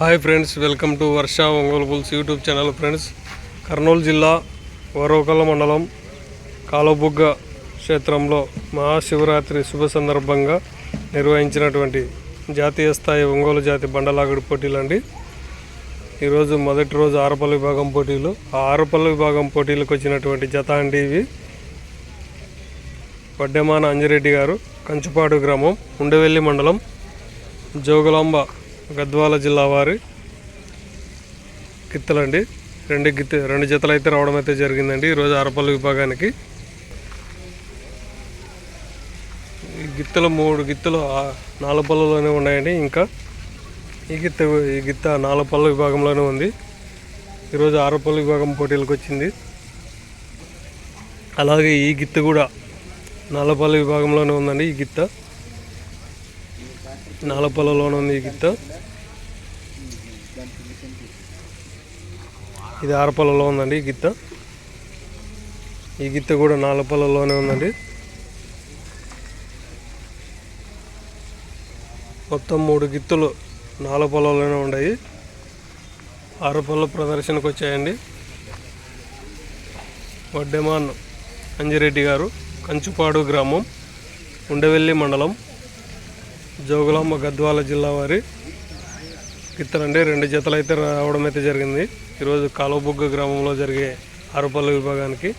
Hi friends welcome to Varsha Ongole pulls YouTube channel friends. Kurnool జిల్లా వరోకల మండలం కాలబుగ్గ క్షేత్రంలో మహాశివరాత్రి శుభ సందర్భంగా నిర్వహించినటువంటి జాతీయ స్థాయి ఒంగోలు జాతి బండలాగుడు పోటీలండి ఈరోజు మొదటి రోజు ఆరపల్లి విభాగం పోటీలు. ఆ ఆరపల్లి విభాగం పోటీలకు వచ్చినటువంటి జత అండి ఇవి. వడ్డెమాన అంజిరెడ్డి గారు కంచుపాడు గ్రామం ఉండవెల్లి మండలం జోగులాంబ గద్వాల జిల్లా వారి గిత్తలండి. రెండు గిత్త రెండు జతలు అయితే రావడం అయితే జరిగిందండి. ఈరోజు ఆరపల్లి విభాగానికి. ఈ గిత్తలు మూడు గిత్తలు నాలుగు పళ్ళలోనే ఉన్నాయండి. ఇంకా ఈ గిత్త ఈ గిత్త నాలుగు పళ్ళ విభాగంలోనే ఉంది. ఈరోజు ఆరపల్లి విభాగం పోటీలకు వచ్చింది. అలాగే ఈ గిత్త కూడా నాలపల్లి విభాగంలోనే ఉందండి ఈ గిత్త. నాలపల్లలోనే ఉంది ఈ గిత్త. ఇది ఆరపల్లలో ఉందండి ఈ గిత్త. ఈ గిత్త కూడా నాలపల్లలోనే ఉందండి. మొత్తం మూడు గిత్తులు నాలపల్లలోనే ఉన్నాయి. ఆరపల్ల ప్రదర్శనకు వచ్చాయండి. వడ్డెమాన్ అంజిరెడ్డి గారు కంచుపాడు గ్రామం ఉండవెల్లి మండలం జోగులాంబ గద్వాల జిల్లా వారి గిత్తలండి రెండు జతలు అయితే రావడం అయితే జరిగింది. ఈరోజు కాలువబుగ్గ గ్రామంలో జరిగే ఆరుపల్లి విభాగానికి.